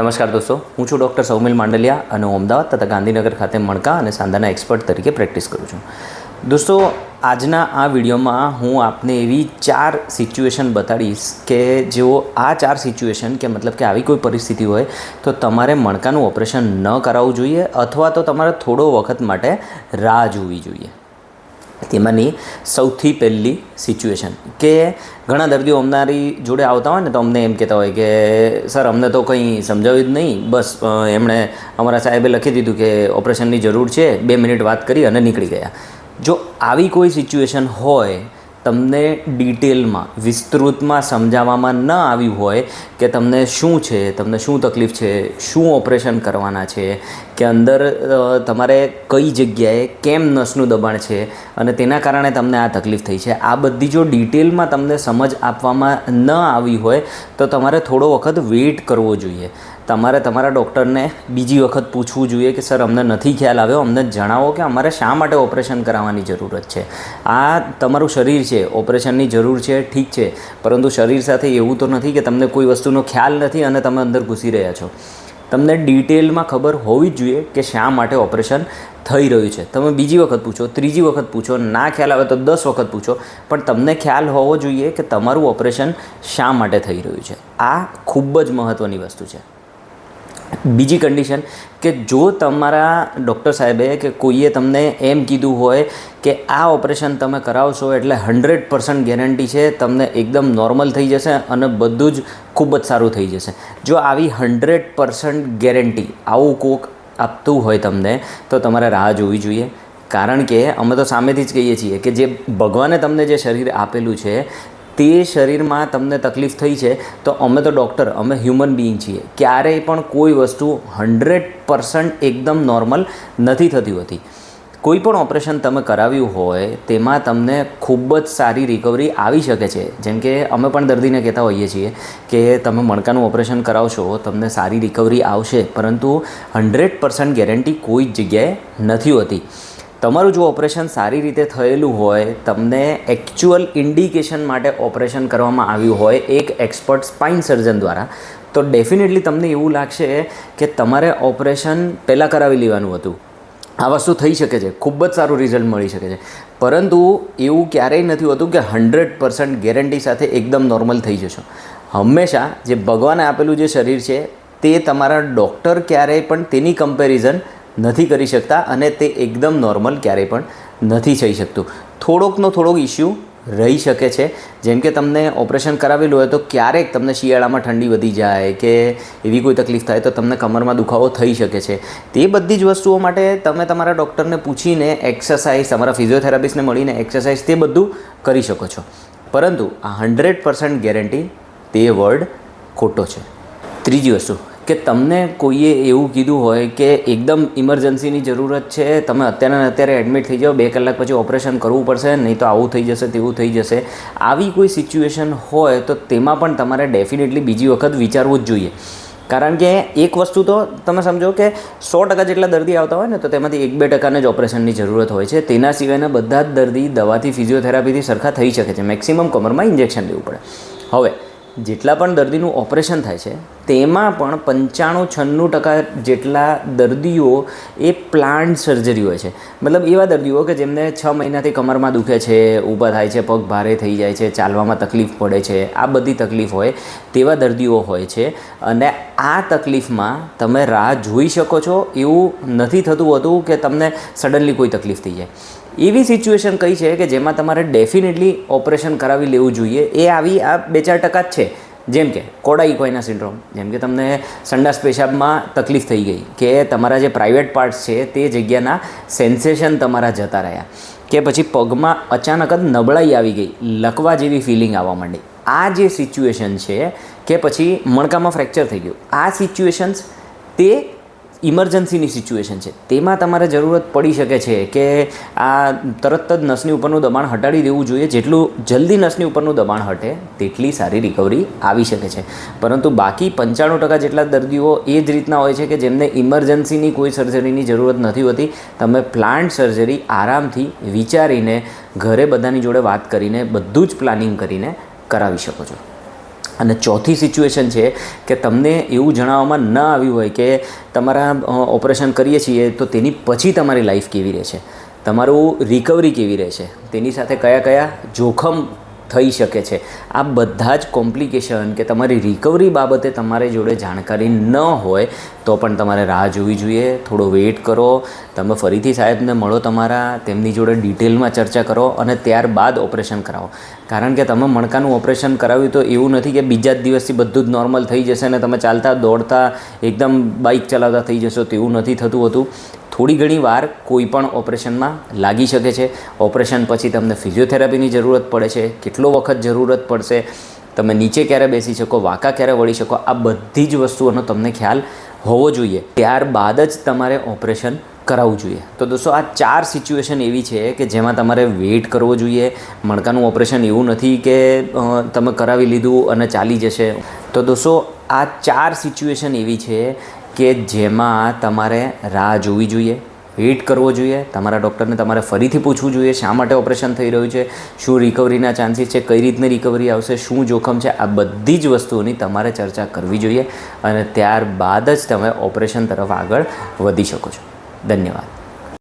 નમસ્કાર દોસ્તો, હું છું ડૉક્ટર સૌમિલ માંડલિયા અને હું અમદાવાદ તથા ગાંધીનગર ખાતે મણકા અને સાંધાના એક્સપર્ટ તરીકે પ્રેક્ટિસ કરું છું. દોસ્તો, આજના આ વિડીયોમાં હું આપને એવી ચાર સિચ્યુએશન બતાડીશ કે જેઓ આ ચાર સિચ્યુએશન કે મતલબ કે આવી કોઈ પરિસ્થિતિ હોય, તો તમારે મણકાનું ઓપરેશન ન કરાવવું જોઈએ અથવા તો તમારે થોડો વખત માટે રાહ જોવી જોઈએ. તેમાંની સૌથી પહેલી સિચ્યુએશન કે ઘણા દર્દીઓ અમારી જોડે આવતા હોય ને તો અમને એમ કહેતા હોય કે, સર, અમને તો કંઈ સમજાવ્યું જ નહીં. બસ એમણે અમારા સાહેબે લખી દીધું કે ઓપરેશનની જરૂર છે. બે મિનિટ વાત કરી અને નીકળી ગયા. જો આવી કોઈ સિચ્યુએશન હોય તમને ડિટેલમાં, વિસ્તૃતમાં સમજાવવામાં ન આવ્યું હોય કે તમને શું છે, તમને શું તકલીફ છે, શું ઓપરેશન કરવાના છે, કે અંદર તમારે કઈ જગ્યાએ કેમ નસનું દબાણ છે અને તેના કારણે તમને આ તકલીફ થઈ છે. આ બધી જો ડિટેલમાં તમને સમજ આપવામાં ન આવી હોય તો તમારે થોડો વખત વેઇટ કરવો જોઈએ. તમારે તમારા ડૉક્ટરને બીજી વખત પૂછવું જોઈએ કે, સર, અમને નથી ખ્યાલ આવ્યો. અમને જણાવો કે અમારે શા માટે ઓપરેશન કરાવવાની જરૂરત છે. આ તમારું શરીર છે, ઓપરેશનની જરૂર છે, ઠીક છે. પરંતુ શરીર સાથે એવું તો નથી કે તમને કોઈ વસ્તુનો ખ્યાલ નથી અને તમે અંદર ઘૂસી રહ્યા છો. તમને ડિટેલમાં ખબર હોવી જ જોઈએ કે શા માટે ઓપરેશન થઈ રહ્યું છે. તમે બીજી વખત પૂછો, ત્રીજી વખત પૂછો, ના ખ્યાલ આવે તો દસ વખત પૂછો. પણ તમને ખ્યાલ હોવો જોઈએ કે તમારું ઓપરેશન શા માટે થઈ રહ્યું છે. આ ખૂબ જ મહત્ત્વની વસ્તુ છે. બીજી કન્ડિશન કે જો તમારા ડૉક્ટર સાહેબે કે કોઈએ તમને એમ કીધું હોય કે આ ઓપરેશન તમે કરાવશો એટલે હંડ્રેડ પર્સન્ટ ગેરંટી છે, તમને એકદમ નોર્મલ થઈ જશે અને બધું જ ખૂબ જ સારું થઈ જશે. જો આવી હંડ્રેડ પર્સન્ટ ગેરંટી આવું કોક આપતું હોય તમને, તો તમારે રાહ જોવી જોઈએ. કારણ કે અમે તો સામેથી જ કહીએ છીએ કે જે ભગવાને તમને જે શરીર આપેલું છે તે શરીરમાં તમને તકલીફ થઈ છે, તો અમે તો ડૉક્ટર અમે હ્યુમન બિઈંગ છીએ. ક્યારેય પણ કોઈ વસ્તુ હંડ્રેડ પર્સન્ટ એકદમ નોર્મલ નથી થતી હોતી. કોઈ પણ ઓપરેશન તમે કરાવ્યું હોય, તેમાં તમને ખૂબ જ સારી રિકવરી આવી શકે છે. જેમ કે અમે પણ દર્દીને કહેતા હોઈએ છીએ કે તમે મણકાનું ઓપરેશન કરાવશો, તમને સારી રિકવરી આવશે, પરંતુ હંડ્રેડ પર્સન્ટ ગેરંટી કોઈ જ જગ્યાએ નથી હોતી. તમારું જો ઓપરેશન સારી રીતે થયેલું હોય, તમને એકચ્યુઅલ ઇન્ડિકેશન માટે ઓપરેશન કરવામાં આવ્યું હોય, એક એક્સપર્ટ સ્પાઇન સર્જન દ્વારા, તો ડેફિનેટલી તમને એવું લાગશે કે તમારે ઓપરેશન પહેલાં કરાવી લેવાનું હતું. આ વસ્તુ થઈ શકે છે, ખૂબ જ સારું રિઝલ્ટ મળી શકે છે. પરંતુ એવું ક્યારેય નથી હોતું કે હંડ્રેડ પર્સન્ટ ગેરંટી સાથે એકદમ નોર્મલ થઈ જશો. હંમેશા જે ભગવાને આપેલું જે શરીર છે, તે તમારા ડૉક્ટર ક્યારેય પણ તેની કમ્પેરિઝન નથી કરી શકતા અને તે એકદમ નોર્મલ ક્યારેય પણ નથી થઈ શકતું. થોડોકનો થોડોક ઇસ્યુ રહી શકે છે. જેમ કે તમને ઓપરેશન કરાવેલું હોય તો ક્યારેક તમને શિયાળામાં ઠંડી વધી જાય કે એવી કોઈ તકલીફ થાય તો તમને કમરમાં દુખાવો થઈ શકે છે. તે બધી જ વસ્તુઓ માટે તમે તમારા ડૉક્ટરને પૂછીને એક્સરસાઇઝ તમારા ફિઝિયોથેરાપિસ્ટને મળીને એક્સરસાઇઝ તે બધું કરી શકો છો. પરંતુ આ હંડ્રેડ પર્સન્ટ ગેરંટી તે વર્ડ ખોટો છે. ત્રીજી વસ્તુ કે તમને કોઈએ એવું કીધું હોય કે એકદમ ઇમરજન્સીની જરૂરત છે, તમે અત્યારે અત્યારે એડમિટ થઈ જાઓ, બે કલાક પછી ઓપરેશન કરવું પડશે, નહીં તો આવું થઈ જશે, તેવું થઈ જશે. આવી કોઈ સિચ્યુએશન હોય તો તેમાં પણ તમારે ડેફિનેટલી બીજી વખત વિચારવું જ જોઈએ. કારણ કે એક વસ્તુ તો તમે સમજો કે સો ટકા જેટલા દર્દી આવતા હોય ને, તો તેમાંથી એક બે ટકાને જ ઓપરેશનની જરૂરત હોય છે. તેના સિવાયના બધા જ દર્દી દવાથી ફિઝિયોથેરાપીથી સરખા થઈ શકે છે. મેક્સિમમ કમરમાં ઇન્જેક્શન લેવું પડે. હવે જેટલા પણ દર્દીનું ઓપરેશન થાય છે, તેમાં પણ પંચાણું છન્નું ટકા જેટલા દર્દીઓ એ પ્લાન્ટ સર્જરી હોય છે. મતલબ એવા દર્દીઓ કે જેમને છ મહિનાથી કમરમાં દુખે છે, ઊભા થાય છે, પગ ભારે થઈ જાય છે, ચાલવામાં તકલીફ પડે છે, આ બધી તકલીફ હોય તેવા દર્દીઓ હોય છે. અને આ તકલીફમાં તમે રાહ જોઈ શકો છો, એવું નથી થતું હોતું કે તમને સડનલી કોઈ તકલીફ થઈ જાય. એવી સિચ્યુએશન કઈ છે કે જેમાં તમારે ડેફિનેટલી ઓપરેશન કરાવી લેવું જોઈએ? એ આવી આ બે ચાર ટકા જ છે. જેમ કે કોડાઈ કોઈના સિન્ડ્રોમ. જેમ કે તમને સંડાસ પેશાબમાં તકલીફ થઈ ગઈ કે તમારા જે પ્રાઇવેટ પાર્ટ્સ છે તે જગ્યાના સેન્સેશન તમારા જતા રહ્યા. કે પછી પગમાં અચાનક જ નબળાઈ આવી ગઈ, લકવા જેવી ફિલિંગ આવવા માંડી. આ જે સિચ્યુએશન છે કે પછી મણકામાં ફ્રેક્ચર થઈ ગયું. આ સિચ્યુએશન્સ તે ઇમરજન્સીની સિચ્યુએશન છે. તેમાં તમારે જરૂરત પડી શકે છે કે આ તરત જ નસની ઉપરનું દબાણ હટાડી દેવું જોઈએ. જેટલું જલ્દી નસની ઉપરનું દબાણ હટે, તેટલી સારી રિકવરી આવી શકે છે. પરંતુ બાકી પંચાણું ટકા જેટલા દર્દીઓ એ જ રીતના હોય છે કે જેમને ઇમરજન્સીની કોઈ સર્જરીની જરૂરત નથી હોતી. તમે પ્લાન્ટ સર્જરી આરામથી વિચારીને ઘરે બધાની જોડે વાત કરીને, બધું જ પ્લાનિંગ કરીને કરાવી શકો છો. અને ચોથી સિચ્યુએશન છે કે તમને એવું જણાવવામાં ન આવ્યું હોય કે તમારા ઓપરેશન કરીએ છીએ, તો તેની પછી તમારી લાઈફ કેવી રહેશે? તમારું રિકવરી કેવી રહેશે? તેની સાથે કયા કયા જોખમ થઈ શકે છે. આ બધા જ કોમ્પ્લિકેશન કે તમારી રિકવરી બાબતે તમારી જોડે જાણકારી ન હોય, તો પણ તમારે રાહ જોવી જોઈએ. થોડો વેઇટ કરો. તમે ફરીથી સાહેબને મળો તમારા, તેમની જોડે ડિટેલમાં ચર્ચા કરો અને ત્યારબાદ ઓપરેશન કરાવો. કારણ કે તમે મણકાનું ઓપરેશન કરાવ્યું તો એવું નથી કે બીજા જ દિવસથી બધું જ નોર્મલ થઈ જશે અને તમે ચાલતા દોડતા એકદમ બાઇક ચલાવતા થઈ જશો તેવું નથી થતું હતું. થોડી ઘણી વાર કોઈ પણ ઓપરેશનમાં લાગી શકે છે. ઓપરેશન પછી તમને ફિઝિયોથેરાપીની જરૂરત પડે છે. કેટલો વખત જરૂરત પડશે, તમે નીચે ક્યારે બેસી શકો, વાંકા ક્યારે વળી શકો, આ બધી જ વસ્તુઓનો તમને ખ્યાલ હોવો જોઈએ. ત્યારબાદ જ તમારે ઓપરેશન કરાવવું જોઈએ. તો દોસ્તો, આ ચાર સિચ્યુએશન એવી છે કે જેમાં તમારે વેઇટ કરવો જોઈએ. મણકાનું ઓપરેશન એવું નથી કે તમે કરાવી લીધું અને ચાલી જશે. તો દોસ્તો, આ ચાર સિચ્યુએશન એવી છે કે જેમાં તમારે રાહ જોવી જોઈએ, વેઇટ કરવો જોઈએ, તમારા ડૉક્ટરને તમારે ફરીથી પૂછવું જોઈએ શા માટે ઓપરેશન થઈ રહ્યું છે, શું રિકવરીના ચાન્સીસ છે, કઈ રીતની રિકવરી આવશે, શું જોખમ છે, આ બધી જ વસ્તુઓની તમારે ચર્ચા કરવી જોઈએ અને ત્યારબાદ જ તમે ઓપરેશન તરફ આગળ વધી શકો છો. ધન્યવાદ.